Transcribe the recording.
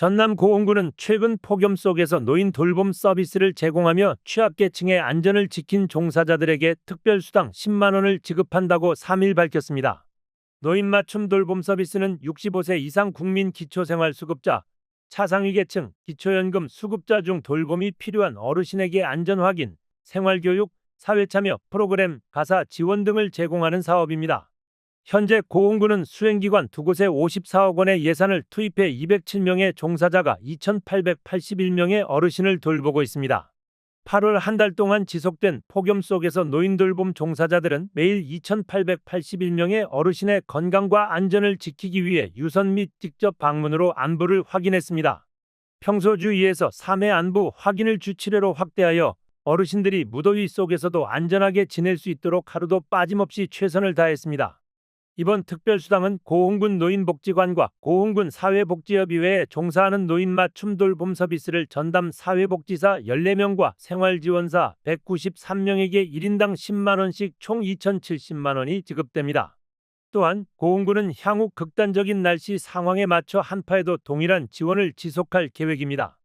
전남 고흥군은 최근 폭염 속에서 노인 돌봄 서비스를 제공하며 취약계층의 안전을 지킨 종사자들에게 특별수당 10만 원을 지급한다고 3일 밝혔습니다. 노인 맞춤 돌봄 서비스는 65세 이상 국민 기초생활수급자, 차상위계층, 기초연금 수급자 중 돌봄이 필요한 어르신에게 안전 확인, 생활교육, 사회참여 프로그램, 가사 지원 등을 제공하는 사업입니다. 현재 고흥군은 수행기관 두 곳에 54억 원의 예산을 투입해 207명의 종사자가 2,881명의 어르신을 돌보고 있습니다. 8월 한 달 동안 지속된 폭염 속에서 노인 돌봄 종사자들은 매일 2,881명의 어르신의 건강과 안전을 지키기 위해 유선 및 직접 방문으로 안부를 확인했습니다. 평소 주위에서 3회 안부 확인을 주 7회로 확대하여 어르신들이 무더위 속에서도 안전하게 지낼 수 있도록 하루도 빠짐없이 최선을 다했습니다. 이번 특별수당은 고흥군 노인복지관과 고흥군 사회복지협 의회에 종사하는 노인 맞춤 돌봄 서비스를 전담 사회복지사 14명과 생활지원사 193명에게 1인당 10만원씩 총 2,070만원이 지급됩니다. 또한 고흥군은 향후 극단적인 날씨 상황에 맞춰 한파에도 동일한 지원을 지속할 계획입니다.